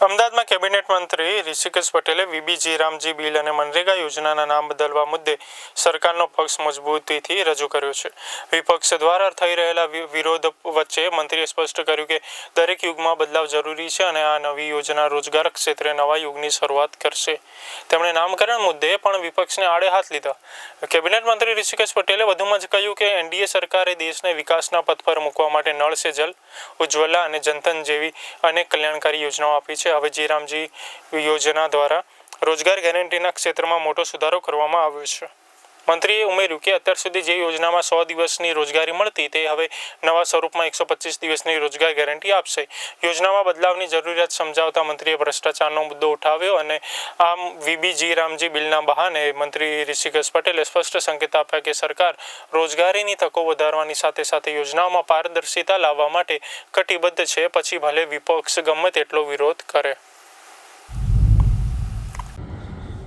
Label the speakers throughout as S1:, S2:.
S1: અમદાવાદમાં કેબિનેટ મંત્રી ઋષિકેશ પટેલે વીબીજી, રામજી બિલ અને મનરેગા યોજનાના નામ બદલવા મુદ્દે સરકારનો પક્ષ મજબૂતીથી રજૂ કર્યો છે. વિપક્ષ દ્વારા થઈ રહેલા વિરોધ વચ્ચે મંત્રીએ સ્પષ્ટ કર્યું કે દરેક યુગમાં બદલાવ જરૂરી છે અને આ નવી યોજના રોજગાર ક્ષેત્રે નવા યુગની શરૂઆત કરશે. તેમણે નામકરણ મુદ્દે પણ વિપક્ષને આડે હાથ લીધા. કેબિનેટ મંત્રી ઋષિકેશ પટેલે વધુમાં જ કહ્યું કે એનડીએ સરકારે દેશને વિકાસના પથ પર મૂકવા માટે નળ સે જલ, ઉજ્જવલા અને જનધન જેવી અનેક કલ્યાણકારી યોજનાઓ આપી છે. હવે જીરામજી યોજના દ્વારા રોજગાર ગેરંટીના ક્ષેત્રમાં મોટો સુધારો કરવામાં આવ્યો છે. મંત્રીએ ઉમેર્યું કે અત્યાર સુધી જે યોજનામાં સો દિવસની રોજગારી મળતી તે હવે નવા સ્વરૂપમાં એકસો પચીસ દિવસની રોજગાર ગેરંટી આપશે. યોજનામાં બદલાવની જરૂરિયાત સમજાવતા મંત્રીએ ભ્રષ્ટાચારનો મુદ્દો ઉઠાવ્યો અને આમ વીબીજી રામજી બિલના બહાને મંત્રી ઋષિકેશ પટેલે સ્પષ્ટ સંકેત આપ્યા કે સરકાર રોજગારીની તકો વધારવાની સાથે સાથે યોજનાઓમાં પારદર્શિતા લાવવા માટે કટિબદ્ધ છે, પછી ભલે વિપક્ષ ગમે તેટલો વિરોધ કરે.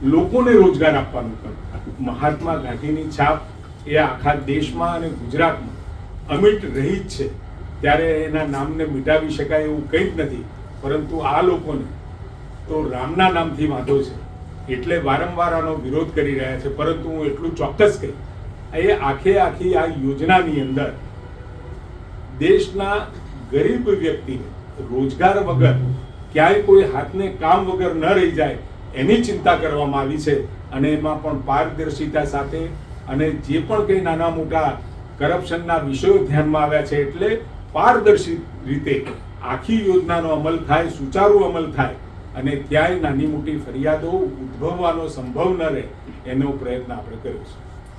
S2: લોકોને રોજગાર આપવાનું કામ મહાત્મા ગાંધીની છાપ એ આખા દેશમાં અને ગુજરાતમાં અમિટ રહી જ છે. ત્યારે એના નામને મિટાવી શકાય એવું કંઈ જ નથી. પરંતુ આ લોકોને તો રામના નામથી વાંધો છે. એટલે વારંવાર આનો વિરોધ કરી રહ્યા છે. પરંતુ હું એટલું ચોક્કસ કહી, એ આખે આખી આ યોજનાની અંદર દેશના ગરીબ વ્યક્તિને રોજગાર વગર ક્યાંય કોઈ હાથને કામ વગર ન રહી જાય એની ચિંતા કરવામાં આવી છે અને એમાં પણ પારદર્શિતા સાથે અને જે પણ કંઈ નાના મોટા કરપ્શનના વિષયો ધ્યાનમાં આવ્યા છે એટલે પારદર્શી રીતે આખી યોજનાનો અમલ થાય, સુચારુ અમલ થાય અને ક્યાંય નાની મોટી ફરિયાદો ઉદ્ભવવાનો સંભવ ન રહે એનો પ્રયત્ન આપણે કર્યો છે.